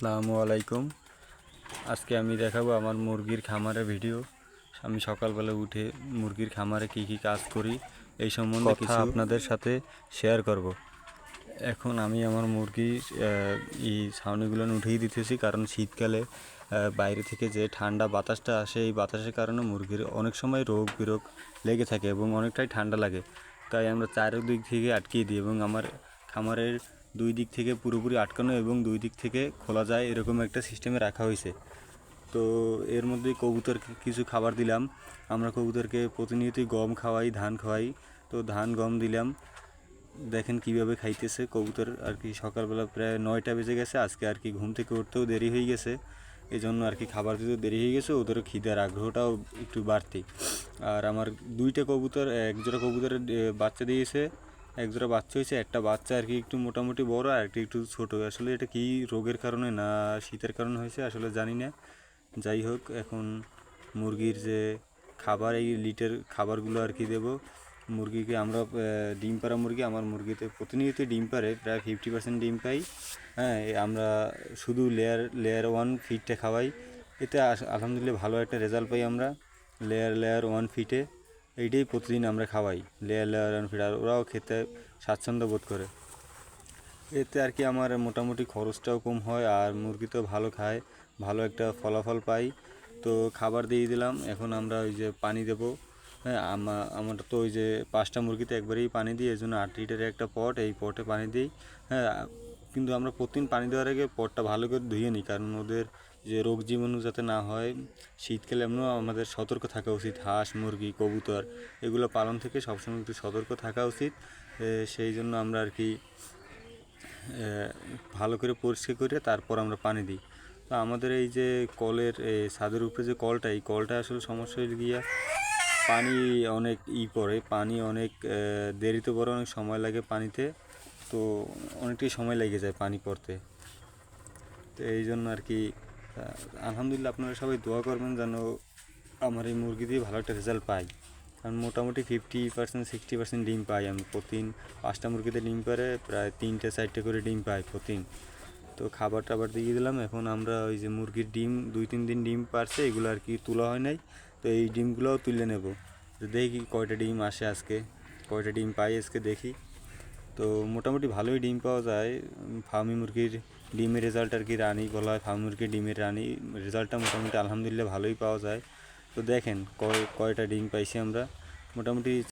আসসালামু আলাইকুম। আজকে আমি দেখাবো আমার মুরগির খামারের ভিডিও। আমি সকালবেলা উঠে মুরগির খামারে কি কি কাজ করি এই সম্বন্ধে কিছু আপনাদের সাথে শেয়ার করব। এখন আমি আমার মুরগির এই ছাউনিগুলো উঠিয়ে দিতেছি কারণ শীতকালে বাইরে থেকে যে ঠান্ডা বাতাসটা আসে এই বাতাসের কারণে মুরগির অনেক সময় রোগ বিরোগ লেগে থাকে এবং অনেকটাই ঠান্ডা লাগে। তাই আমরা চারিদিক থেকে আটকিয়ে দিই এবং আমার খামারের দুই দিক থেকে পুরোপুরি আটকানো এবং দুই দিক থেকে খোলা যায় এরকম একটা সিস্টেমে রাখা হয়েছে। তো এর মধ্যে কবুতরকে কিছু খাবার দিলাম। আমরা কবুতরকে প্রতিনিয়তই গম খাওয়াই, ধান খাওয়াই। তো ধান, গম দিলাম। দেখেন কীভাবে খাইতেছে কবুতর। আর কি সকালবেলা প্রায় নয়টা বেজে গেছে। আজকে আর কি ঘুম থেকে উঠতেও দেরি হয়ে গেছে। এই জন্য আর কি খাবার দিতেও দেরি হয়ে গেছে। ওদের খিদের আগ্রহটাও একটু বাড়তি। আর আমার দুইটা কবুতর, এক জোড়া কবুতরের বাচ্চা দিয়েছে। এক জোড়া বাচ্চা হয়েছে, একটা বাচ্চা আর কি একটু মোটামুটি বড় আর একটা একটু ছোটো। আসলে এটা কি রোগের কারণে না শীতের কারণে হয়েছে আসলে জানি না। যাই হোক, এখন মুরগির যে খাবার, এই লিটার খাবারগুলো আর কি দেবো। মুরগিকে আমরা ডিম পাড়া মুরগি, আমার মুরগিতে প্রতিনিয়ত ডিম পারে প্রায় ফিফটি পার্সেন্ট ডিম পাই। হ্যাঁ আমরা শুধু লেয়ার লেয়ার ওয়ান ফিটটা খাওয়াই। এতে আলহামদুলিল্লাহ ভালো একটা রেজাল্ট পাই আমরা। লেয়ার লেয়ার ওয়ান ফিটে এইটাই প্রতিদিন আমরা খাওয়াই। লেয়ার লেয়ার ফিট আর ওরাও খেতে স্বাচ্ছন্দ্য বোধ করে। এতে আর কি আমার মোটামুটি খরচটাও কম হয় আর মুরগি তো ভালো খায়, ভালো একটা ফলাফল পাই। তো খাবার দিয়ে দিলাম, এখন আমরা ওই যে পানি দেবো। হ্যাঁ আমার তো ওই যে পাঁচটা মুরগিতে একবারেই পানি দিই এই জন্য আট লিটারের একটা পট, এই পটে পানি দিই। হ্যাঁ কিন্তু আমরা প্রতিদিন পানি দেওয়ার আগে পটটা ভালো করে ধুয়ে নিই, কারণ ওদের যে রোগ জীবাণু যাতে না হয়, শীতকালে এমনিও আমাদের সতর্ক থাকা উচিত। হাঁস, মুরগি, কবুতর, এগুলো পালন থেকে সবসময় একটু সতর্ক থাকা উচিত। সেই জন্য আমরা আর কি ভালো করে পরিষ্কার করে তারপর আমরা পানি দিই। তো আমাদের এই যে কলের ছাদের উপরে যে কলটা, এই কলটা আসলে সমস্যা হয়ে গিয়া পানি অনেক ই পড়ে, পানি অনেক দেরিতে পড়ে, অনেক সময় লাগে পানিতে। তো অনেকটাই সময় লেগে যায় পানি পড়তে। তো এই জন্য আর কি আলহামদুলিল্লাহ আপনারা সবাই দোয়া করবেন যেন আমার এই মুরগি দিয়ে ভালো একটা রেজাল্ট পাই। কারণ মোটামুটি ফিফটি পার্সেন্ট সিক্সটি পার্সেন্ট ডিম পাই আমি প্রতিদিন। পাঁচটা মুরগিতে ডিম পারে, প্রায় তিনটে, চারটে করে ডিম পাই প্রতিদিন। তো খাবার টাবার দিয়ে দিলাম, এখন আমরা ওই যে মুরগির ডিম, দুই, তিন দিন ডিম পারছে, এগুলো আর কি তোলা হয় নাই। তো এই ডিমগুলোও তুলে নেব। দেখি কয়টা ডিম আসে আজকে, কয়টা ডিম পাই আজকে দেখি। তো মোটামুটি ভালোই ডিম পাওয়া যায়। ফার্মি মুরগির ডিমের রেজাল্ট আর কি রানি বলা হয়, ফার্মি মুরগির ডিমের রানি। রেজাল্টটা মোটামুটি আলহামদুলিল্লাহ ভালোই পাওয়া যায়। তো দেখেন কয়, কয়টা ডিম পাইছি আমরা। মোটামুটি